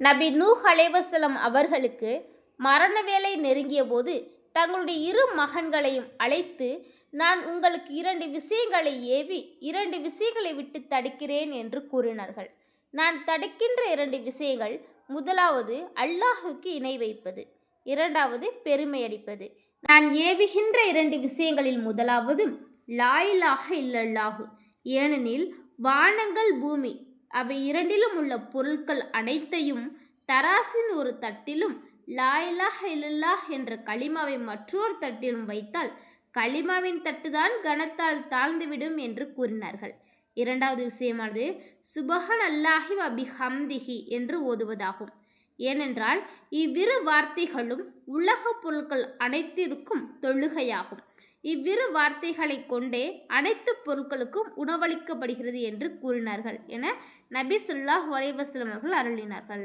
நபி நூ அலைவசலம் அவர்களுக்கு மரண வேலை நெருங்கிய போது தங்களுடைய இரு மகன்களையும் அழைத்து நான் உங்களுக்கு இரண்டு விஷயங்களை ஏவி இரண்டு விஷயங்களை விட்டு தடுக்கிறேன் என்று கூறினார்கள். நான் தடுக்கின்ற இரண்டு விஷயங்கள் முதலாவது அல்லாஹுக்கு இணை வைப்பது இரண்டாவது பெருமையடிப்பது நான் ஏவுகின்ற இரண்டு விஷயங்களில் முதலாவது லாயிலாக இல்லல்லாஹு ஏனெனில் வானங்கள் பூமி அவை இரண்டிலும் உள்ள பொருட்கள் அனைத்தையும் தராசின் ஒரு தட்டிலும் லாயிலாஹ் இல்லல்லாஹ் என்ற களிமாவை மற்றொரு தட்டிலும் வைத்தால் களிமாவின் தட்டுதான் கனத்தால் தாழ்ந்துவிடும் என்று கூறினார்கள். இரண்டாவது விஷயமானது சுபஹன் அல்லாஹி அபி ஹம்திஹி என்று ஓதுவதாகும். ஏனென்றால் இவ்விரு வார்த்தைகளும் உலக பொருட்கள் அனைத்திற்கும் தொழுகையாகும். இவ்விரு வார்த்தைகளை கொண்டே அனைத்து பொருட்களுக்கும் உணவளிக்கப்படுகிறது என்று கூறினார்கள் என நபி சொல்லாஹ் வலைவசலம் அவர்கள் அருளினார்கள்.